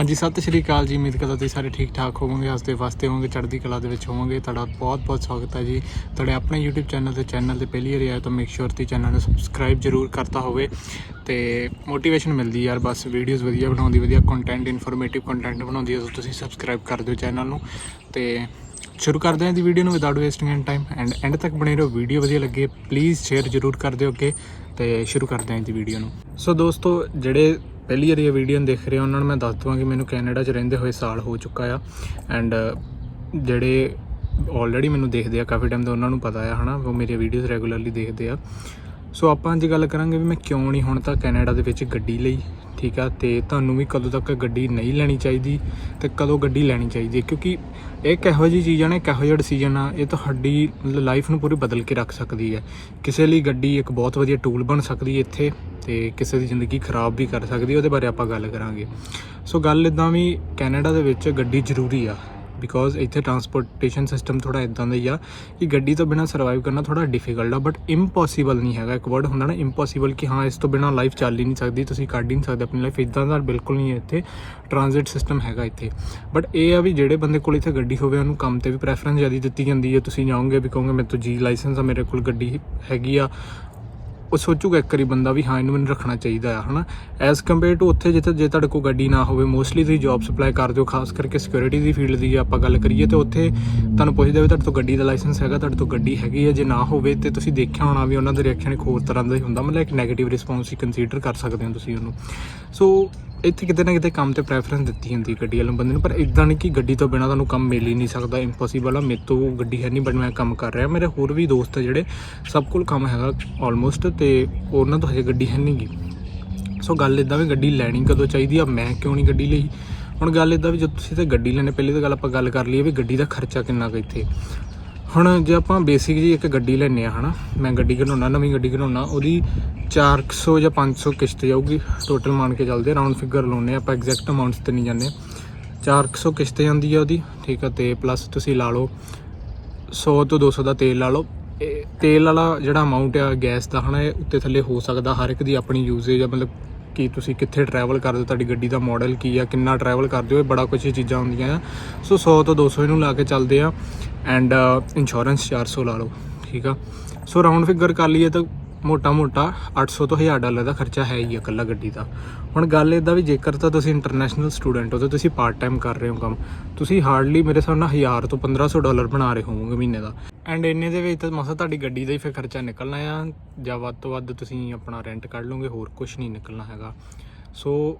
ਹਾਂਜੀ, ਸਤਿ ਸ਼੍ਰੀ ਅਕਾਲ ਜੀ। ਉਮੀਦ ਕਰਦਾ ਤੁਸੀਂ ਸਾਰੇ ਠੀਕ ਠਾਕ ਹੋਵੋਗੇ, ਹੱਸਦੇ ਵਸਦੇ ਹੋਵੋਗੇ, ਚੜ੍ਹਦੀ ਕਲਾ ਦੇ ਵਿੱਚ ਹੋਵੋਗੇ। ਤੁਹਾਡਾ ਬਹੁਤ ਬਹੁਤ ਸਵਾਗਤ ਹੈ ਜੀ। ਤੁਹਾਡੇ ਆਪਣੇ YouTube ਚੈਨਲ ਤੇ ਚੈਨਲ ਤੇ ਪਹਿਲੀ ਵਾਰ ਆਏ ਤਾਂ ਮੇਕ ਸ਼ੋਰ ਤੇ ਚੈਨਲ ਨੂੰ ਸਬਸਕ੍ਰਾਈਬ ਜ਼ਰੂਰ ਕਰਤਾ ਹੋਵੇ ਤੇ ਮੋਟੀਵੇਸ਼ਨ ਮਿਲਦੀ ਯਾਰ, ਬਸ ਵੀਡੀਓਜ਼ ਵਧੀਆ ਬਣਾਉਂਦੀ, ਵਧੀਆ ਕੰਟੈਂਟ ਇਨਫੋਰਮੇਟਿਵ ਕੰਟੈਂਟ ਬਣਾਉਂਦੀ ਹੈ ਸੋ ਤੁਸੀਂ ਸਬਸਕ੍ਰਾਈਬ ਕਰ ਦਿਓ ਚੈਨਲ ਨੂੰ। ਤੇ ਸ਼ੁਰੂ ਕਰਦੇ ਹਾਂ ਦੀ ਵੀਡੀਓ ਨੂੰ without wasting and time end end ਤੱਕ ਬਣੇ ਰਹੋ। ਵੀਡੀਓ ਵਧੀਆ ਲੱਗੇ ਪਲੀਜ਼ ਸ਼ੇਅਰ ਜ਼ਰੂਰ ਕਰ ਦਿਓ ਅੱਗੇ ਤੇ ਸ਼ੁਰੂ ਕਰਦੇ ਹਾਂ ਦੀ ਵੀਡੀਓ ਨੂੰ। ਸੋ ਦੋਸਤੋ, ਜਿਹੜੇ ਪਹਿਲੀ ਵਾਰੀ ਇਹ ਵੀਡੀਓ ਦੇਖ ਰਹੇ ਹੋ, ਉਹਨਾਂ ਨੂੰ ਮੈਂ ਦੱਸ ਦਵਾਂ ਕਿ ਮੈਨੂੰ ਕੈਨੇਡਾ 'ਚ ਰਹਿੰਦੇ ਹੋਏ ਸਾਲ ਹੋ ਚੁੱਕਾ ਆ। ਐਂਡ ਜਿਹੜੇ ਆਲਰੇਡੀ ਮੈਨੂੰ ਦੇਖਦੇ ਆ ਕਾਫੀ ਟਾਈਮ ਤੋਂ ਉਹਨਾਂ ਨੂੰ ਪਤਾ ਆ, ਹਨਾ, ਉਹ ਮੇਰੀਆਂ ਵੀਡੀਓਜ਼ ਰੈਗੂਲਰਲੀ ਦੇਖਦੇ ਆ। ਸੋ ਆਪਾਂ ਅੱਜ ਗੱਲ ਕਰਾਂਗੇ ਵੀ ਮੈਂ ਕਿਉਂ ਨਹੀਂ ਹੁਣ ਤੱਕ ਕੈਨੇਡਾ ਦੇ ਵਿੱਚ ਗੱਡੀ ਲਈ, ਠੀਕ ਆ? ਤੇ ਤੁਹਾਨੂੰ ਵੀ ਕਦੋਂ ਤੱਕ ਗੱਡੀ ਨਹੀਂ ਲੈਣੀ ਚਾਹੀਦੀ ਤੇ ਕਦੋਂ ਗੱਡੀ ਲੈਣੀ ਚਾਹੀਦੀ ਹੈ? ਕਿਉਂਕਿ ਇਹ ਕਿਹੋ ਜਿਹੀ ਚੀਜ਼ ਆ ਨਾ ਕਿਹੋ ਜਿਹਾ ਡਿਸੀਜਨ ਆ, ਇਹ ਤੁਹਾਡੀ ਲਾਈਫ ਨੂੰ ਪੂਰੀ ਬਦਲ ਕੇ ਰੱਖ ਸਕਦੀ ਹੈ। ਕਿਸੇ ਲਈ ਗੱਡੀ ਇੱਕ ਬਹੁਤ ਵਧੀਆ ਟੂਲ ਬਣ ਸਕਦੀ ਹੈ ਇੱਥੇ ਤੇ ਕਿਸੇ ਦੀ ਜ਼ਿੰਦਗੀ ਖਰਾਬ ਵੀ ਕਰ ਸਕਦੀ ਹੈ, ਉਹਦੇ ਬਾਰੇ ਆਪਾਂ ਗੱਲ ਕਰਾਂਗੇ। ਸੋ ਗੱਲ ਇਦਾਂ ਵੀ ਕੈਨੇਡਾ ਦੇ ਵਿੱਚ ਗੱਡੀ ਜ਼ਰੂਰੀ ਆ ਬਿਕੋਜ਼ ਇੱਥੇ ਟਰਾਂਸਪੋਰਟੇਸ਼ਨ ਸਿਸਟਮ ਥੋੜਾ ਇਦਾਂ ਦਾ ਹੀ ਆ ਕਿ ਗੱਡੀ ਤੋਂ ਬਿਨਾ ਸਰਵਾਈਵ ਕਰਨਾ ਥੋੜਾ ਡਿਫਿਕਲਟ ਆ ਬਟ ਇੰਪੋਸੀਬਲ ਨਹੀਂ ਹੈਗਾ। ਇੱਕ ਵਰਡ ਹੁੰਦਾ ਨਾ ਇੰਪੋਸੀਬਲ ਕਿ ਹਾਂ, ਇਸ ਤੋਂ ਬਿਨਾ ਲਾਈਫ ਚੱਲ ਹੀ ਨਹੀਂ ਸਕਦੀ, ਤੁਸੀਂ ਕੱਢ ਹੀ ਨਹੀਂ ਸਕਦੇ ਆਪਣੀ ਲਾਈਫ ਇਦਾਂ ਦਾ ਬਿਲਕੁਲ ਨਹੀਂ ਹੈ ਇੱਥੇ। ਟ੍ਰਾਂਜ਼ਿਟ ਸਿਸਟਮ ਹੈਗਾ ਇੱਥੇ। ਬਟ ਇਹ ਆ ਵੀ ਜਿਹੜੇ ਬੰਦੇ ਕੋਲ ਇੱਥੇ ਗੱਡੀ ਹੋਵੇ, ਉਹਨੂੰ ਕੰਮ ਤੇ ਵੀ ਪ੍ਰੈਫਰੈਂਸ ਜ਼ਿਆਦਾ ਦਿੱਤੀ ਜਾਂਦੀ ਹੈ। ਤੁਸੀਂ ਜਾਓਗੇ, ਵੀ ਕਹੋਗੇ, ਮੇਰੇ ਤੋਂ ਜੀ ਲਾਇਸੈਂਸ ਆ, ਮੇਰੇ ਕੋਲ ਗੱਡੀ ਹੈਗੀ ਆ। ਉਹ ਸੋਚੂਗਾ ਇੱਕ ਵਾਰੀ ਬੰਦਾ ਵੀ ਹਾਂ, ਇਹਨੂੰ ਮੈਨੂੰ ਰੱਖਣਾ ਚਾਹੀਦਾ ਆ, ਹਨਾ? ਐਸ ਕੰਪੇਅਰ ਟੂ ਉੱਥੇ ਜਿੱਥੇ ਜੇ ਤੁਹਾਡੇ ਕੋਲ ਗੱਡੀ ਨਾ ਹੋਵੇ ਮੋਸਟਲੀ ਤੁਸੀਂ ਜੌਬ ਸਪਲਾਈ ਕਰਦੇ ਹੋ ਖਾਸ ਕਰਕੇ ਸਿਕਿਉਰਿਟੀ ਦੀ ਫੀਲਡ ਦੀ ਜੇ ਆਪਾਂ ਗੱਲ ਕਰੀਏ, ਤੇ ਉੱਥੇ ਤੁਹਾਨੂੰ ਪੁੱਛਦੇ ਵੀ ਤੁਹਾਡੇ ਤੋਂ ਗੱਡੀ ਦਾ ਲਾਇਸੈਂਸ ਹੈਗਾ, ਤੁਹਾਡੇ ਤੋਂ ਗੱਡੀ ਹੈਗੀ ਹੈ ਜੇ ਨਾ ਹੋਵੇ ਤੇ ਤੁਸੀਂ ਦੇਖਿਆ ਹੋਣਾ ਵੀ ਉਹਨਾਂ ਦਾ ਰਿਐਕਸ਼ਨ ਇੱਕ ਹੋਰ ਤਰ੍ਹਾਂ ਦਾ ਹੀ ਹੁੰਦਾ, ਮਤਲਬ ਇੱਕ 네ਗੇਟਿਵ ਰਿਸਪੌਂਸ ਹੀ ਕੰਸੀਡਰ ਕਰ ਸਕਦੇ ਹੋ ਤੁਸੀਂ ਉਹਨੂੰ। ਸੋ ਇੱਥੇ ਕਿਤੇ ਨਾ ਕਿਤੇ ਕੰਮ ਤੇ ਪ੍ਰੈਫਰੈਂਸ ਦਿੱਤੀ ਜਾਂਦੀ ਗੱਡੀ ਵਾਲੇ ਬੰਦੇ ਨੂੰ, ਪਰ ਇਦਾਂ ਨਹੀਂ ਕਿ ਗੱਡੀ ਤੋਂ ਬਿਨਾ ਤੁਹਾਨੂੰ ਕੰਮ ਮਿਲ ਹੀ ਨਹੀਂ ਸਕਦਾ ਇੰਪੋਸੀਬਲ ਆ, ਮੇਰੇ ਤੋਂ ਗੱਡੀ ਹੈ ਨਹੀਂ ਬਟ ਮੈਂ ਕੰਮ ਕਰ ਰਿਹਾ। ਮੇਰੇ ਹੋਰ ਵੀ ਦੋਸਤ ਆ ਜਿਹੜੇ ਸਭ ਕੋਲ ਕੰਮ ਹੈਗਾ ਆਲਮੋਸਟ ਤੇ ਉਹਨਾਂ ਤੋਂ ਹਜੇ ਗੱਡੀ ਹੈ ਨਹੀਂਗੀ ਸੋ ਗੱਲ ਇਦਾਂ ਵੀ ਗੱਡੀ ਲੈਣੀ ਕਦੋਂ ਚਾਹੀਦੀ ਆ, ਮੈਂ ਕਿਉਂ ਨਹੀਂ ਗੱਡੀ ਲਈ? ਹੁਣ ਗੱਲ ਇਦਾਂ ਵੀ ਜਦ ਤੁਸੀਂ ਤੇ ਗੱਡੀ ਲੈਣੇ, ਪਹਿਲੇ ਤਾਂ ਗੱਲ ਆਪਾਂ ਗੱਲ ਕਰ ਲਈਏ ਵੀ ਗੱਡੀ ਦਾ ਖਰਚਾ ਕਿੰਨਾ ਕੁ ਇੱਥੇ। ਹੁਣ ਜੇ ਆਪਾਂ ਬੇਸਿਕ ਜੀ ਇੱਕ ਗੱਡੀ ਲੈਨੇ ਆ ਹਨਾ? ਮੈਂ ਗੱਡੀ ਘਟਾਉਣਾ ਨਵੀਂ ਗੱਡੀ ਘਟਾਉਣਾ ਉਹਦੀ 400 ਜਾਂ 500 ਕਿਸ਼ਤ ਜਾਊਗੀ। ਟੋਟਲ ਮੰਨ ਕੇ ਚੱਲਦੇ ਰਾਉਂਡ ਫਿਗਰ ਲਾਉਨੇ ਆਪਾਂ ਐਗਜ਼ੈਕਟ ਅਮਾਉਂਟਸ ਤੇ ਨਹੀਂ ਜਾਂਦੇ। 400 ਕਿਸ਼ਤ ਜਾਂਦੀ ਆ ਉਹਦੀ, ਠੀਕ ਆ? ਤੇ ਪਲੱਸ ਤੁਸੀਂ ਲਾ ਲਓ 100 ਤੋਂ 200 ਦਾ ਤੇਲ ਲਾ ਲਓ। ਇਹ ਤੇਲ ਵਾਲਾ ਜਿਹੜਾ ਅਮਾਉਂਟ ਆ ਗੈਸ ਦਾ, ਹਨਾ, ਇਹ ਉੱਤੇ ਥੱਲੇ ਹੋ ਸਕਦਾ, ਹਰ ਇੱਕ ਦੀ ਆਪਣੀ ਯੂਜ਼ੇਜ ਆ। ਮਤਲਬ ਕਿ ਤੁਸੀਂ ਕਿੱਥੇ ਟਰੈਵਲ ਕਰਦੇ ਹੋ, ਤੁਹਾਡੀ ਗੱਡੀ ਦਾ ਮਾਡਲ ਕੀ ਆ, ਕਿੰਨਾ ਟਰੈਵਲ ਕਰਦੇ ਹੋ, ਇਹ ਬੜਾ ਕੁਝ ਚੀਜ਼ਾਂ ਹੁੰਦੀਆਂ ਆ। ਸੋ 100 ਤੋਂ 200 ਇਹਨੂੰ ਲਾ ਕੇ ਚੱਲਦੇ ਆ। ਐਂਡ ਇੰਸ਼ੋਰੈਂਸ 400 ਲਾ ਲਓ, ਠੀਕ ਆ? ਸੋ ਰਾਉਂਡ ਫਿਗਰ ਕਰ ਲਈਏ ਤਾਂ ਮੋਟਾ ਮੋਟਾ 800 ਤੋਂ 1000 ਡਾਲਰ ਦਾ ਖਰਚਾ ਹੈ ਹੀ ਆ ਇਕੱਲਾ ਗੱਡੀ ਦਾ। ਹੁਣ ਗੱਲ ਇਦਾਂ ਵੀ ਜੇਕਰ ਤਾਂ ਤੁਸੀਂ ਇੰਟਰਨੈਸ਼ਨਲ ਸਟੂਡੈਂਟ ਹੋ ਤਾਂ ਤੁਸੀਂ ਪਾਰਟ ਟਾਈਮ ਕਰ ਰਹੇ ਹੋ ਕੰਮ, ਤੁਸੀਂ ਹਾਰਡਲੀ ਮੇਰੇ ਹਿਸਾਬ ਨਾਲ 1000 ਤੋਂ 1500 ਡਾਲਰ ਬਣਾ ਰਹੇ ਹੋਵੋਗੇ ਮਹੀਨੇ ਦਾ। ਐਂਡ ਇੰਨੇ ਦੇ ਵਿੱਚ ਤਾਂ ਮਸਾ ਤੁਹਾਡੀ ਗੱਡੀ ਦਾ ਹੀ ਫਿਰ ਖਰਚਾ ਨਿਕਲਣਾ ਆ, ਜਾਂ ਵੱਧ ਤੋਂ ਵੱਧ ਤੁਸੀਂ ਆਪਣਾ ਰੈਂਟ ਕੱਢ ਲਓਗੇ, ਹੋਰ ਕੁਝ ਨਹੀਂ ਨਿਕਲਣਾ ਹੈਗਾ। ਸੋ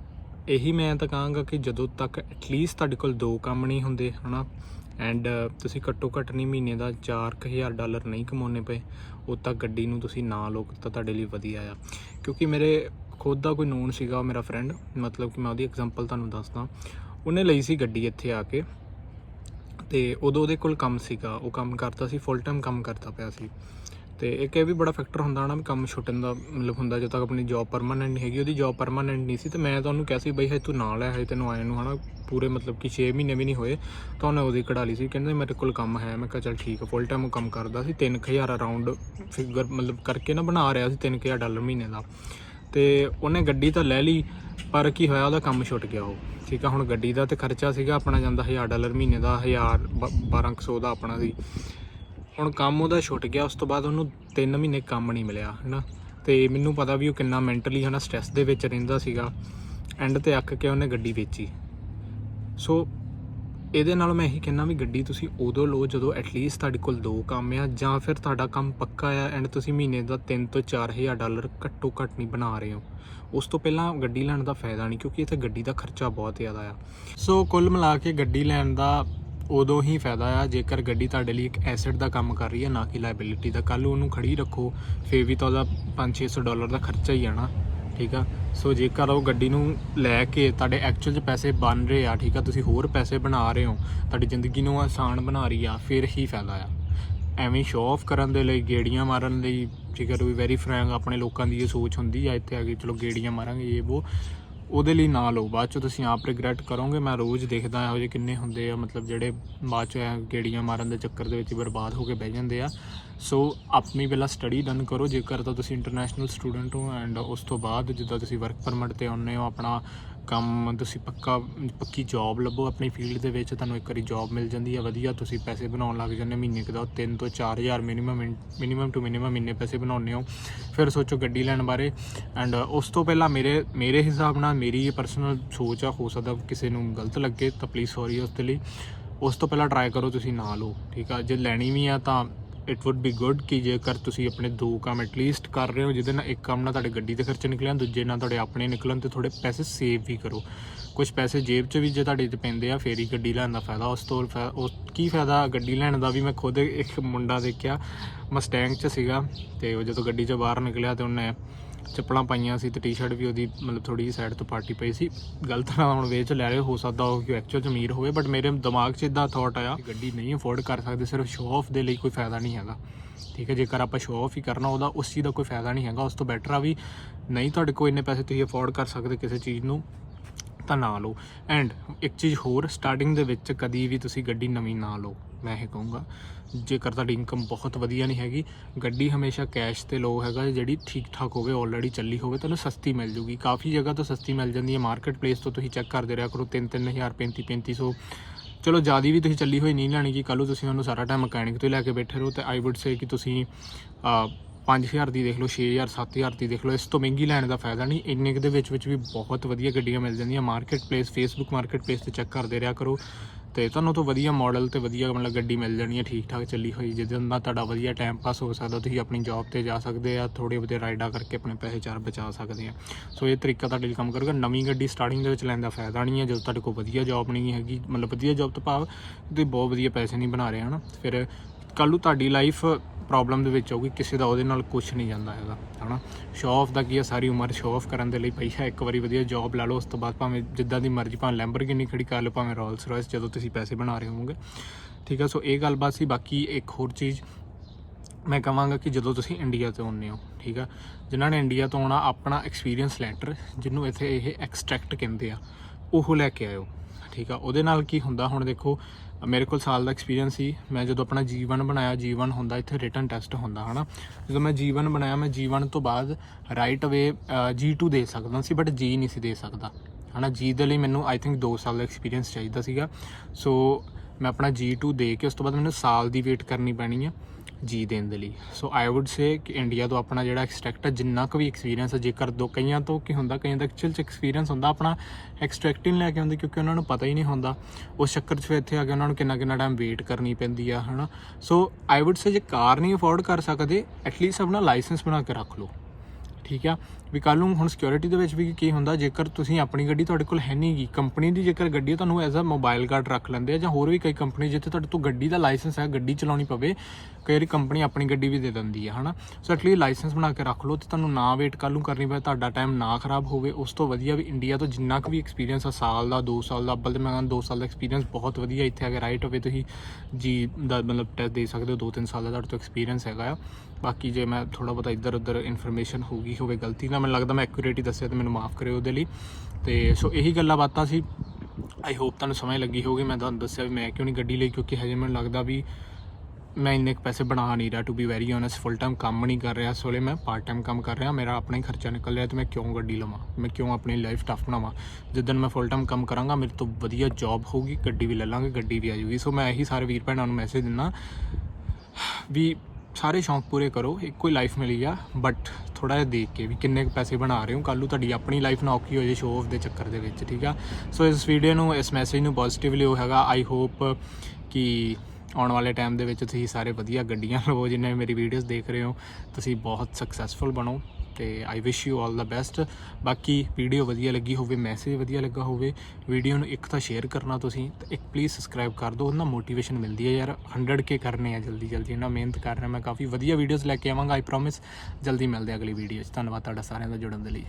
ਇਹੀ ਮੈਂ ਤਾਂ ਕਹਾਂਗਾ ਕਿ ਜਦੋਂ ਤੱਕ ਐਟਲੀਸਟ ਤੁਹਾਡੇ ਕੋਲ ਦੋ ਕੰਮ ਨਹੀਂ ਹੁੰਦੇ, ਹਨਾ? ਐਂਡ uh, ਤੁਸੀਂ ਘੱਟੋ ਘੱਟ ਨਹੀਂ ਮਹੀਨੇ ਦਾ 4000 ਡਾਲਰ ਨਹੀਂ ਕਮਾਉਣੇ ਪਏ, ਉਹ ਤੱਕ ਗੱਡੀ ਨੂੰ ਤੁਸੀਂ ਨਾ ਲਓ ਤਾਂ ਤੁਹਾਡੇ ਲਈ ਵਧੀਆ ਆ। ਕਿਉਂਕਿ ਮੇਰੇ ਖੁਦ ਦਾ ਕੋਈ ਨੋਨ ਸੀਗਾ ਮੇਰਾ ਫਰੈਂਡ ਮਤਲਬ ਕਿ ਮੈਂ ਉਹਦੀ ਐਗਜ਼ਾਮਪਲ ਤੁਹਾਨੂੰ ਦੱਸਦਾ। ਉਹਨੇ ਲਈ ਸੀ ਗੱਡੀ ਇੱਥੇ ਆ ਕੇ, ਤੇ ਉਦੋਂ ਉਹਦੇ ਕੋਲ ਕੰਮ ਸੀਗਾ। ਉਹ ਕੰਮ ਕਰਦਾ ਸੀ ਫੁੱਲ ਟਾਈਮ ਕੰਮ ਕਰਦਾ ਪਿਆ ਸੀ। ਤੇ ਇੱਕ ਇਹ ਵੀ ਬੜਾ ਫੈਕਟਰ ਹੁੰਦਾ ਨਾ ਵੀ ਕੰਮ ਛੁੱਟਣ ਦਾ ਮਤਲਬ ਹੁੰਦਾ, ਜਦੋਂ ਤੱਕ ਆਪਣੀ ਜੌਬ ਪਰਮਾਨੈਂਟ ਨਹੀਂ ਹੈਗੀ, ਉਹਦੀ ਜੌਬ ਪਰਮਾਨੈਂਟ ਨਹੀਂ ਸੀ, ਤੇ ਮੈਂ ਤੁਹਾਨੂੰ ਕਿਹਾ ਸੀ, ਬਈ ਹੈ ਤੂੰ ਨਾਲ ਹੈ, ਹਜੇ ਤੈਨੂੰ ਆਏ ਨੂੰ ਹਨਾ, ਪੂਰੇ ਮਤਲਬ ਕਿ 6 ਮਹੀਨੇ ਵੀ ਨਹੀਂ ਹੋਏ, ਤਾਂ ਉਹਨੇ ਉਹਦੀ ਕਢਾ ਲਈ ਸੀ, ਕਹਿੰਦੇ ਮੇਰੇ ਕੋਲ ਕੰਮ ਹੈ। ਮੈਂ ਕਿਹਾ, ਚੱਲ ਠੀਕ ਹੈ ਫੁੱਲ ਟਾਈਮ ਕੰਮ ਕਰਦਾ ਸੀ 3000 ਅਰਾਊਂਡ ਫਿਗਰ ਮਤਲਬ ਕਰਕੇ ਨਾ ਬਣਾ ਰਿਹਾ ਸੀ 3000 ਡਾਲਰ ਮਹੀਨੇ ਦਾ। ਤੇ ਉਹਨੇ ਗੱਡੀ ਤਾਂ ਲੈ ਲਈ, ਪਰ ਕੀ ਹੋਇਆ, ਉਹਦਾ ਕੰਮ ਛੁੱਟ ਗਿਆ ਉਹ, ਠੀਕ ਆ, ਹੁਣ ਗੱਡੀ ਦਾ ਤੇ ਖਰਚਾ ਸੀਗਾ, ਆਪਣਾ ਜਾਂਦਾ 1000 ਡਾਲਰ ਮਹੀਨੇ ਦਾ 1000 1200 ਦਾ ਆਪਣਾ ਸੀ। ਹੁਣ ਕੰਮ ਉਹਦਾ ਛੁੱਟ ਗਿਆ, ਉਸ ਤੋਂ ਬਾਅਦ ਉਹਨੂੰ 3 ਮਹੀਨੇ ਕੰਮ ਨਹੀਂ ਮਿਲਿਆ, ਹੈਨਾ? ਤੇ ਮੈਨੂੰ ਪਤਾ ਵੀ ਉਹ ਕਿੰਨਾ ਮੈਂਟਲੀ ਹਨਾ ਸਟ੍ਰੈਸ ਦੇ ਵਿੱਚ ਰਹਿੰਦਾ ਸੀਗਾ ਐਂਡ ਤੇ ਅੱਕ ਕੇ ਉਹਨੇ ਗੱਡੀ ਵੇਚੀ। ਸੋ ਇਹਦੇ ਨਾਲ ਮੈਂ ਇਹੀ ਕਹਿੰਦਾ ਵੀ ਗੱਡੀ ਤੁਸੀਂ ਉਦੋਂ ਲਓ ਜਦੋਂ ਐਟਲੀਸਟ ਤੁਹਾਡੇ ਕੋਲ ਦੋ ਕੰਮ ਆ, ਜਾਂ ਫਿਰ ਤੁਹਾਡਾ ਕੰਮ ਪੱਕਾ ਆ ਐਂਡ ਤੁਸੀਂ ਮਹੀਨੇ ਦਾ 3 ਤੋਂ 4000 ਡਾਲਰ ਘੱਟੋ ਘੱਟ ਨਹੀਂ ਬਣਾ ਰਹੇ ਹੋ। ਉਸ ਤੋਂ ਪਹਿਲਾਂ ਗੱਡੀ ਲੈਣ ਦਾ ਫਾਇਦਾ ਨਹੀਂ ਕਿਉਂਕਿ ਇੱਥੇ ਗੱਡੀ ਦਾ ਖਰਚਾ ਬਹੁਤ ਜ਼ਿਆਦਾ ਆ। ਸੋ ਕੁੱਲ ਮਿਲਾ ਕੇ ਗੱਡੀ ਲੈਣ ਦਾ ਉਦੋਂ ਹੀ ਫਾਇਦਾ ਆ, ਜੇਕਰ ਗੱਡੀ ਤੁਹਾਡੇ ਲਈ ਇੱਕ ਐਸੈਟ ਦਾ ਕੰਮ ਕਰ ਰਹੀ ਹੈ, ਨਾ ਕਿ ਲਾਇਬਿਲਿਟੀ ਦਾ। ਕੱਲ ਉਹਨੂੰ ਖੜੀ ਰੱਖੋ, ਫੇਰ ਵੀ ਤਾਂ ਉਹਦਾ 5-600 ਡਾਲਰ ਦਾ ਖਰਚਾ ਹੀ ਆਣਾ ਠੀਕ ਆ? ਸੋ ਜੇਕਰ ਉਹ ਗੱਡੀ ਨੂੰ ਲੈ ਕੇ ਤੁਹਾਡੇ ਐਕਚੁਅਲ 'ਚ ਪੈਸੇ ਬਣ ਰਹੇ ਆ, ਠੀਕ ਆ? ਤੁਸੀਂ ਹੋਰ ਪੈਸੇ ਬਣਾ ਰਹੇ ਹੋ, ਤੁਹਾਡੀ ਜ਼ਿੰਦਗੀ ਨੂੰ ਆਸਾਨ ਬਣਾ ਰਹੀ ਆ, ਫਿਰ ਹੀ ਫਾਇਦਾ ਆ। ਐਵੇਂ ਸ਼ੋਅ ਆਫ ਕਰਨ ਦੇ ਲਈ, ਗੇੜੀਆਂ ਮਾਰਨ ਲਈ ਠੀਕ ਆ ਟੂ ਬੀ ਵੈਰੀ ਫਰੈਂਕ ਆਪਣੇ ਲੋਕਾਂ ਦੀ ਇਹ ਸੋਚ ਹੁੰਦੀ ਆ, ਇੱਥੇ ਆ ਕੇ ਚਲੋ ਗੇੜੀਆਂ ਮਾਰਾਂਗੇ, ਇਹ ਉਹ ਉਹਦੇ ਲਈ ਨਾ ਲਓ। ਬਾਅਦ ਚ ਤੁਸੀਂ ਆਪ ਰਿਗਰੈਟ ਕਰੋਗੇ। ਮੈਂ ਰੋਜ਼ ਦੇਖਦਾ ਇਹੋ ਜਿਹੇ ਕਿੰਨੇ ਹੁੰਦੇ ਆ। ਮਤਲਬ ਜਿਹੜੇ ਬਾਅਦ ਚ ਗੇੜੀਆਂ ਮਾਰਨ ਦੇ ਚੱਕਰ ਦੇ ਵਿੱਚ ਬਰਬਾਦ ਹੋ ਕੇ ਬਹਿ ਜਾਂਦੇ ਆ। ਸੋ ਆਪਣੀ ਪਹਿਲਾਂ ਸਟੱਡੀ ਡਨ ਕਰੋ। ਜੇਕਰ ਤਾਂ ਤੁਸੀਂ ਇੰਟਰਨੈਸ਼ਨਲ ਸਟੂਡੈਂਟ ਹੋ ਐਂਡ ਉਸ ਤੋਂ ਬਾਅਦ ਜਿੱਦਾਂ ਤੁਸੀਂ ਵਰਕ ਪਰਮਿਟ ਤੇ ਆਉਂਦੇ ਹੋ, ਆਪਣਾ ਕੰਮ, ਤੁਸੀਂ ਪੱਕਾ, ਪੱਕੀ ਜੌਬ ਲੱਭੋ ਆਪਣੀ ਫੀਲਡ ਦੇ ਵਿੱਚ, ਤੁਹਾਨੂੰ ਇੱਕ ਵਾਰੀ ਜੌਬ ਮਿਲ ਜਾਂਦੀ ਹੈ, ਵਧੀਆ, ਤੁਸੀਂ ਪੈਸੇ ਬਣਾਉਣ ਲੱਗ ਜਾਂਦੇ ਮਹੀਨੇ ਕੁ ਦਾ 3 ਤੋਂ 4000 ਮਿਨੀਮਮ ਮਿਨੀਮਮ ਟੂ ਮਿਨੀਮਮ ਇੰਨੇ ਪੈਸੇ ਬਣਾਉਂਦੇ ਹੋ। ਫਿਰ ਸੋਚੋ ਗੱਡੀ ਲੈਣ ਬਾਰੇ ਐਂਡ ਉਸ ਤੋਂ ਪਹਿਲਾਂ ਮੇਰੇ ਮੇਰੇ ਹਿਸਾਬ ਨਾਲ ਮੇਰੀ ਇਹ ਪਰਸਨਲ ਸੋਚ ਆ, ਹੋ ਸਕਦਾ ਕਿਸੇ ਨੂੰ ਗਲਤ ਲੱਗੇ ਤਾਂ ਪਲੀਜ਼ ਸੌਰੀ ਉਸ ਦੇ ਲਈ। ਉਸ ਤੋਂ ਪਹਿਲਾਂ ਟਰਾਈ ਕਰੋ, ਤੁਸੀਂ ਨਾ ਲਓ, ਠੀਕ ਆ? ਜੇ ਲੈਣੀ ਵੀ ਆ ਤਾਂ ਇਟ ਵੁੱਡ ਬੀ ਗੁੱਡ ਕਿ ਜੇਕਰ ਤੁਸੀਂ ਆਪਣੇ ਦੋ ਕੰਮ ਐਟਲੀਸਟ ਕਰ ਰਹੇ ਹੋ, ਜਿਹਦੇ ਨਾਲ ਇੱਕ ਕੰਮ ਨਾਲ ਤੁਹਾਡੇ ਗੱਡੀ ਦੇ ਖਰਚੇ ਨਿਕਲਣ, ਦੂਜੇ ਨਾਲ ਤੁਹਾਡੇ ਆਪਣੇ ਨਿਕਲਣ ਤੇ ਥੋੜੇ ਪੈਸੇ ਸੇਵ ਵੀ ਕਰੋ। ਕੁਝ ਪੈਸੇ ਜੇਬ 'ਚ ਵੀ ਜੇ ਤੁਹਾਡੇ ਤੇ ਪੈਂਦੇ ਆ, ਫੇਰ ਹੀ ਗੱਡੀ ਲੈਣ ਦਾ ਫਾਇਦਾ। ਉਸ ਤੋਂ ਫਾ- ਉਸ ਕੀ ਫਾਇਦਾ ਗੱਡੀ ਲੈਣ ਦਾ ਵੀ ਮੈਂ ਖੁਦ ਇੱਕ ਮੁੰਡਾ ਦੇਖਿਆ ਮਸਟੈਂਗ 'ਚ ਸੀਗਾ ਤੇ ਉਹ ਜਦੋਂ ਗੱਡੀ 'ਚੋਂ ਬਾਹਰ ਨਿਕਲਿਆ ਤੇ ਉਹਨੇ ਚੱਪਲਾਂ ਪਾਈਆਂ ਸੀ ਤੇ ਟੀ-ਸ਼ਰਟ ਵੀ ਉਹਦੀ ਮਤਲਬ ਥੋੜੀ ਜਿਹੀ ਸਾਈਡ ਤੋਂ ਪਾਰਟੀ ਪਈ ਸੀ। ਗਲਤ ਨਾ ਹੁਣ ਵੇਚ ਲੈ ਰਹੇ ਹੋ ਸਕਦਾ ਉਹ ਕਿ ਐਕਚੁਅਲ ਚ ਅਮੀਰ ਹੋਵੇ ਬਟ ਮੇਰੇ ਦਿਮਾਗ 'ਚ ਇਦਾਂ ਥਾਟ ਆਇਆ ਗੱਡੀ ਨਹੀਂ ਅਫੋਰਡ ਕਰ ਸਕਦੇ, ਸਿਰਫ ਸ਼ੋਅ ਆਫ ਦੇ ਲਈ ਕੋਈ ਫਾਇਦਾ ਨਹੀਂ ਹੈਗਾ। ਠੀਕ ਹੈ, ਜੇਕਰ ਆਪਾਂ ਸ਼ੋਅ ਆਫ ਹੀ ਕਰਨਾ ਉਹਦਾ, ਉਸ ਚੀਜ਼ ਦਾ ਕੋਈ ਫਾਇਦਾ ਨਹੀਂ ਹੈਗਾ। ਉਸ ਤੋਂ ਬੈਟਰ ਆ ਵੀ ਨਹੀਂ ਤੁਹਾਡੇ ਕੋਲ ਇੰਨੇ ਪੈਸੇ ਤੁਸੀਂ ਅਫੋਰਡ ਕਰ ਸਕਦੇ ਕਿਸੇ ਚੀਜ਼ ਨੂੰ। ਤਾਂ ਨਾ ਲਓ। ਐਂਡ ਇੱਕ ਚੀਜ਼ ਹੋਰ ਸਟਾਰਟਿੰਗ ਦੇ ਵਿੱਚ ਕਦੀ ਵੀ ਤੁਸੀਂ ਗੱਡੀ ਨਵੀਂ ਨਾ ਲਓ। ਮੈਂ ਇਹ ਕਹੂੰਗਾ, ਜੇਕਰ ਤੁਹਾਡੀ ਇਨਕਮ ਬਹੁਤ ਵਧੀਆ ਨਹੀਂ ਹੈਗੀ, ਗੱਡੀ ਹਮੇਸ਼ਾ ਕੈਸ਼ ਤੇ ਲਓ ਹੈਗਾ, ਜਿਹੜੀ ਠੀਕ ਠਾਕ ਹੋਵੇ ਆਲਰੇਡੀ ਚੱਲੀ ਹੋਵੇ, ਤੁਹਾਨੂੰ ਸਸਤੀ ਮਿਲ ਜੂਗੀ। ਕਾਫੀ ਜਗ੍ਹਾ ਤੋਂ ਸਸਤੀ ਮਿਲ ਜਾਂਦੀ ਹੈ। ਮਾਰਕੀਟ ਪਲੇਸ ਤੋਂ ਤੁਸੀਂ ਚੈੱਕ ਕਰਦੇ ਰਿਹਾ ਕਰੋ 3-3000 35-3500 ਚਲੋ, ਜ਼ਿਆਦਾ ਵੀ ਤੁਸੀਂ ਚੱਲੀ ਹੋਈ ਨਹੀਂ ਲੈਣੀ ਕਿ ਕੱਲ੍ਹ ਨੂੰ ਤੁਸੀਂ ਉਹਨੂੰ ਸਾਰਾ ਟਾਈਮ ਮਕੈਨਿਕ ਤੋਂ ਹੀ ਲੈ ਕੇ ਬੈਠੇ ਰਹੋ, ਤੇ ਆਈ ਵੁੱਡ ਸੇ ਕਿ ਤੁਸੀਂ 5000 ਦੀ ਦੇਖ ਲਓ 6000 7000 ਦੀ ਦੇਖ ਲਓ, ਇਸ ਤੋਂ ਮਹਿੰਗੀ ਲੈਣ ਦਾ ਫਾਇਦਾ ਨਹੀਂ। ਇੰਨੇ ਕੁ ਦੇ ਵਿੱਚ ਵਿੱਚ ਵੀ ਬਹੁਤ ਵਧੀਆ ਗੱਡੀਆਂ ਮਿਲ ਜਾਂਦੀਆਂ। Marketplace Facebook marketplace ਤੇ ਚੈੱਕ ਕਰਦੇ ਰਿਹਾ ਕਰੋ। ਤੇ ਤੁਹਾਨੂੰ ਤੋਂ ਵਧੀਆ ਮਾਡਲ ਤੇ ਵਧੀਆ ਮਤਲਬ ਗੱਡੀ ਮਿਲ ਜਾਣੀ ਹੈ ਠੀਕ ਠਾਕ ਚੱਲੀ ਹੋਈ। ਜਿਹਦੇ ਨਾਲ ਤੁਹਾਡਾ ਵਧੀਆ ਟਾਈਮ ਪਾਸ ਹੋ ਸਕਦਾ, ਤੁਸੀਂ ਆਪਣੀ ਜੌਬ ਤੇ ਜਾ ਸਕਦੇ ਆ ਥੋੜੇ ਬਹੁਤੇ ਰਾਈਡਾਂ ਕਰਕੇ ਆਪਣੇ ਪੈਸੇ ਚਾਰ ਬਚਾ ਸਕਦੇ ਆ। ਸੋ ਇਹ ਤਰੀਕਾ ਤੁਹਾਡੇ ਲਈ ਕੰਮ ਕਰੂਗਾ। ਨਵੀਂ ਗੱਡੀ ਸਟਾਰਟਿੰਗ ਦੇ ਵਿੱਚ ਲੈਣ ਦਾ ਫਾਇਦਾ ਨਹੀਂ ਹੈ, ਜਦੋਂ ਤੁਹਾਡੇ ਕੋਲ ਵਧੀਆ ਜੌਬ ਨਹੀਂ ਹੈਗੀ, ਮਤਲਬ ਵਧੀਆ ਜੌਬ ਤੋਂ ਭਾਵ ਤੁਸੀਂ ਬਹੁਤ ਵਧੀਆ ਪੈਸੇ ਨਹੀਂ ਬਣਾ ਰਹੇ, ਹਨਾ? ਫਿਰ ਕੱਲ੍ਹ ਨੂੰ ਤੁਹਾਡੀ ਲਾਈਫ ਪ੍ਰੋਬਲਮ ਦੇ ਵਿੱਚ ਆਊਗੀ, ਕਿਸੇ ਦਾ ਉਹਦੇ ਨਾਲ ਕੁਝ ਨਹੀਂ ਜਾਂਦਾ ਹੈਗਾ, ਹਨਾ? ਸ਼ੋਅ ਆਫ ਦਾ ਕੀ ਹੈ ਸਾਰੀ ਉਮਰ ਸ਼ੋਅ ਆਫ ਕਰਨ ਦੇ ਲਈ ਪਈ ਹੈ, ਇੱਕ ਵਾਰੀ ਵਧੀਆ ਜੌਬ ਲੈ ਲਓ, ਉਸ ਤੋਂ ਬਾਅਦ ਭਾਵੇਂ ਜਿੱਦਾਂ ਦੀ ਮਰਜ਼ੀ, ਭਾਵੇਂ ਲੈਂਬਰਗਿਨੀ ਖੜੀ ਕਰ ਲਓ, ਭਾਵੇਂ ਰੋਲਸ ਰॉयਸ ਜਦੋਂ ਤੁਸੀਂ ਪੈਸੇ ਬਣਾ ਰਹੇ ਹੋਵੋਗੇ, ਠੀਕ ਹੈ ਸੋ ਇਹ ਗੱਲਬਾਤ ਸੀ, ਬਾਕੀ ਇੱਕ ਹੋਰ ਚੀਜ਼ ਮੈਂ ਕਹਾਂਗਾ ਕਿ ਜਦੋਂ ਤੁਸੀਂ ਇੰਡੀਆ ਤੋਂ ਆਉਂਦੇ ਹੋ, ਠੀਕ ਆ? ਜਿਨ੍ਹਾਂ ਨੇ ਇੰਡੀਆ ਤੋਂ ਆਉਣਾ, ਆਪਣਾ ਐਕਸਪੀਰੀਅੰਸ ਲੈਟਰ ਜਿਹਨੂੰ ਇੱਥੇ ਇਹ ਐਕਸਟ੍ਰੈਕਟ ਕਹਿੰਦੇ ਆ, ਉਹ ਲੈ ਕੇ ਆਇਓ, ਠੀਕ ਆ? ਉਹਦੇ ਨਾਲ ਕੀ ਹੁੰਦਾ, ਹੁਣ ਦੇਖੋ ਮੇਰੇ ਕੋਲ ਸਾਲ ਦਾ ਐਕਸਪੀਰੀਅੰਸ ਸੀ। ਮੈਂ ਜਦੋਂ ਆਪਣਾ ਜੀਵਨ ਬਣਾਇਆ, ਜੀਵਨ ਹੁੰਦਾ ਇੱਥੇ ਰਿਟਨ ਟੈਸਟ ਹੁੰਦਾ, ਹਨਾ। ਜਦੋਂ ਮੈਂ ਜੀਵਨ ਬਣਾਇਆ, ਮੈਂ ਜੀਵਨ ਤੋਂ ਬਾਅਦ ਰਾਈਟ ਅਵੇ G2 ਦੇ ਸਕਦਾ ਸੀ ਬਟ G ਨਹੀਂ ਸੀ ਦੇ ਸਕਦਾ, ਹਨਾ। G ਦੇ ਲਈ ਮੈਨੂੰ ਆਈ ਥਿੰਕ 2 ਸਾਲ ਦਾ ਐਕਸਪੀਰੀਅੰਸ ਚਾਹੀਦਾ ਸੀਗਾ। ਸੋ ਮੈਂ ਆਪਣਾ G2 ਦੇ ਕੇ ਉਸ ਤੋਂ ਬਾਅਦ ਮੈਨੂੰ ਸਾਲ ਦੀ ਵੇਟ ਕਰਨੀ ਪੈਣੀ ਹੈ ਜੀ ਦੇਣ ਦੇ ਲਈ। ਸੋ ਆਈ ਊਡ ਸੇ ਕਿ ਇੰਡੀਆ ਤੋਂ ਆਪਣਾ ਜਿਹੜਾ ਐਕਸਟ੍ਰੈਕਟ ਹੈ ਜਿੰਨਾ ਕੁ ਵੀ ਐਕਸਪੀਰੀਅੰਸ ਹੈ ਜੇਕਰ ਦੋ ਕਈਆਂ ਤੋਂ ਕੀ ਹੁੰਦਾ, ਕਈਆਂ ਦਾ ਐਕਚੁਅਲ ਚ ਐਕਸਪੀਰੀਅੰਸ ਹੁੰਦਾ, ਆਪਣਾ ਐਕਸਟ੍ਰੈਕਟ ਹੀ ਨਹੀਂ ਲੈ ਕੇ ਆਉਂਦੇ ਕਿਉਂਕਿ ਉਹਨਾਂ ਨੂੰ ਪਤਾ ਹੀ ਨਹੀਂ ਹੁੰਦਾ। ਉਸ ਚੱਕਰ 'ਚ ਫਿਰ ਇੱਥੇ ਆ ਕੇ ਉਹਨਾਂ ਨੂੰ ਕਿੰਨਾ ਕਿੰਨਾ ਟਾਈਮ ਵੇਟ ਕਰਨੀ ਪੈਂਦੀ ਆ, ਹਨਾ। ਸੋ ਆਈ ਊਡ ਸੇ ਜੇ ਕਾਰ ਨਹੀਂ ਅਫੋਰਡ ਕਰ ਸਕਦੇ ਐਟਲੀਸਟ ਆਪਣਾ ਲਾਇਸੈਂਸ ਬਣਾ ਕੇ ਰੱਖ ਲਓ। ਠੀਕ ਆ? ਵੀ ਕੱਲ ਨੂੰ ਹੁਣ ਸਿਕਿਉਰਿਟੀ ਦੇ ਵਿੱਚ ਵੀ ਕੀ ਹੁੰਦਾ, ਜੇਕਰ ਤੁਸੀਂ ਆਪਣੀ ਗੱਡੀ ਤੁਹਾਡੇ ਕੋਲ ਹੈ ਨਹੀਂਗੀ ਕੰਪਨੀ ਦੀ ਜੇਕਰ ਗੱਡੀ ਹੈ, ਤੁਹਾਨੂੰ ਐਜ਼ ਅ ਮੋਬਾਈਲ ਕਾਰਡ ਰੱਖ ਲੈਂਦੇ ਆ ਜਾਂ ਹੋਰ ਵੀ ਕਈ ਕੰਪਨੀ ਜਿੱਥੇ ਤੁਹਾਡੇ ਤੋਂ ਗੱਡੀ ਦਾ ਲਾਇਸੈਂਸ ਹੈ, ਗੱਡੀ ਚਲਾਉਣੀ ਪਵੇ, ਕਈ ਵਾਰੀ ਕੰਪਨੀ ਆਪਣੀ ਗੱਡੀ ਵੀ ਦੇ ਦਿੰਦੀ ਹੈ, ਹਨਾ? ਸੋ ਐਟਲੀਸਟ ਲਾਇਸੈਂਸ ਬਣਾ ਕੇ ਰੱਖ ਲਓ ਤੇ ਤੁਹਾਨੂੰ ਨਾ ਵੇਟ ਕੱਲ ਨੂੰ ਕਰਨੀ ਪਵੇ, ਤੁਹਾਡਾ ਟਾਈਮ ਨਾ ਖਰਾਬ ਹੋਵੇ। ਉਸ ਤੋਂ ਵਧੀਆ ਵੀ ਇੰਡੀਆ ਤੋਂ ਜਿੰਨਾ ਕੁ ਵੀ ਐਕਸਪੀਰੀਅੰਸ ਆ, ਸਾਲ ਦਾ 2 ਸਾਲ ਦਾ, ਅੱਬਲ ਤੇ ਮੈਂ ਕਹਿੰਦਾ 2 ਸਾਲ ਦਾ ਐਕਸਪੀਰੀਅੰਸ ਬਹੁਤ ਵਧੀਆ ਇੱਥੇ ਆ ਕੇ ਰਾਈਟ ਹੋਵੇ ਤੁਸੀਂ ਜੀ ਦਾ ਮਤਲਬ ਟੈਸਟ ਦੇ ਸਕਦੇ ਹੋ 2-3 ਸਾਲ ਦਾ ਤੁਹਾਡੇ ਤੋਂ ਐਕਸਪੀਰੀਅੰਸ ਹੈਗਾ ਆ। ਬਾਕੀ ਜੇ ਮੈਂ ਥੋੜਾ ਬਹੁਤਾ ਇੱਧਰ ਉੱਧਰ ਇਨਫੋਰਮੇਸ਼ਨ ਹੋ ਗਈ ਹੋਵੇ ਗਲਤੀ ਨਾਲ ਮੈਨੂੰ ਲੱਗਦਾ ਮੈਂ ਐਕੂਰੇਟ ਹੀ ਦੱਸਿਆ ਤੇ ਮੈਨੂੰ ਮਾਫ ਕਰਿਓ ਉਹਦੇ ਲਈ। ਤੇ ਸੋ ਇਹੀ ਗੱਲਾਂ ਬਾਤਾਂ ਸੀ। ਆਈ ਹੋਪ ਤੁਹਾਨੂੰ ਸਮਝ ਲੱਗੀ ਹੋਊਗੀ। ਮੈਂ ਤੁਹਾਨੂੰ ਦੱਸਿਆ ਵੀ ਮੈਂ ਕਿਉਂ ਨਹੀਂ ਗੱਡੀ ਲਈ ਕਿਉਂਕਿ ਹਜੇ ਮੈਨੂੰ ਲੱਗਦਾ ਵੀ ਮੈਂ ਇੰਨੇ ਕੁ ਪੈਸੇ ਬਣਾ ਨਹੀਂ ਰਿਹਾ to be very honest full time ਕੰਮ ਨਹੀਂ ਕਰ ਰਿਹਾ। ਸੋਲੇ ਮੈਂ ਪਾਰਟ ਟਾਈਮ ਕੰਮ ਕਰ ਰਿਹਾ। ਮੇਰਾ ਆਪਣਾ ਹੀ ਖਰਚਾ ਨਿਕਲ ਰਿਹਾ ਤੇ ਮੈਂ ਕਿਉਂ ਗੱਡੀ ਲਵਾਂ? ਮੈਂ ਕਿਉਂ ਆਪਣੀ ਲਾਈਫ ਟਫ ਬਣਾਵਾਂ? ਜਿੱਦਣ ਮੈਂ ਫੁੱਲ ਟਾਈਮ ਕੰਮ ਕਰਾਂਗਾ, ਮੇਰੇ ਤੋਂ ਵਧੀਆ ਜੌਬ ਹੋਊਗੀ, ਗੱਡੀ ਵੀ ਲੈ ਲਾਂਗੇ, ਗੱਡੀ ਵੀ ਆ ਜਾਊਗੀ। ਸੋ ਮੈਂ ਇਹੀ ਸਾਰੇ ਵੀਰ ਭੈਣਾਂ ਨੂੰ ਮੈਸੇਜ ਦਿੰਦਾ ਵੀ ਸਾਰੇ ਸ਼ੌਂਕ ਪੂਰੇ ਕਰੋ। ਇੱਕੋ ਹੀ ਲਾਈਫ ਮਿਲੀ ਆ ਬਟ ਥੋੜਾ ਜਿਹਾ ਦੇਖ ਕੇ ਵੀ ਕਿੰਨੇ ਕੁ ਪੈਸੇ ਬਣਾ ਰਹੇ ਹੋ। ਕੱਲ ਨੂੰ ਤੁਹਾਡੀ ਆਪਣੀ ਲਾਈਫ ਨਾ ਔਖੀ ਹੋ ਜੇ ਸ਼ੋਅ ਆਫ ਦੇ ਚੱਕਰ ਦੇ ਵਿੱਚ, ਠੀਕ ਆ? ਸੋ ਇਸ ਵੀਡੀਓ ਨੂੰ, ਇਸ ਮੈਸੇਜ ਨੂੰ ਪੋਜ਼ਿਟਿਵਲੀ ਉਹ ਹੈਗਾ ਆਈ ਹੋਪ ਕਿ ਆਉਣ ਵਾਲੇ ਟਾਈਮ ਦੇ ਵਿੱਚ ਤੁਸੀਂ ਸਾਰੇ ਵਧੀਆ ਗੱਡੀਆਂ ਲਵੋ, ਜਿੰਨੇ ਮੇਰੀ ਵੀਡੀਓਜ਼ ਦੇਖ ਰਹੇ ਹੋ, ਤੁਸੀਂ ਬਹੁਤ ਸਕਸੈਸਫੁਲ ਬਣੋ। ਤੇ I wish you all the best ਬਾਕੀ ਵੀਡੀਓ ਵਧੀਆ ਲੱਗੀ ਹੋਵੇ ਮੈਸੇਜ ਵਧੀਆ ਲੱਗਾ ਹੋਵੇ ਵੀਡੀਓ ਨੂੰ ਇੱਕ ਤਾਂ ਸ਼ੇਅਰ ਕਰਨਾ ਤੁਸੀਂ, ਤੇ ਇੱਕ ਪਲੀਜ਼ ਸਬਸਕ੍ਰਾਈਬ ਕਰ ਦਿਓ। ਉਹਨਾਂ ਮੋਟੀਵੇਸ਼ਨ ਮਿਲਦੀ ਹੈ ਯਾਰ 100 ਕੇ ਕਰਨੇ ਆ ਜਲਦੀ ਜਲਦੀ। ਇਹਨਾਂ ਮਿਹਨਤ ਕਰ ਰਿਹਾ ਮੈਂ ਕਾਫੀ ਵਧੀਆ ਵੀਡੀਓਜ਼ ਲੈ ਕੇ ਆਵਾਂਗਾ ਆਈ ਪ੍ਰੋਮਿਸ ਜਲਦੀ ਮਿਲਦੇ ਆ ਅਗਲੀ ਵੀਡੀਓ 'ਚ। ਧੰਨਵਾਦ ਤੁਹਾਡਾ ਸਾਰਿਆਂ ਦਾ ਜੁੜਨ ਦੇ ਲਈ।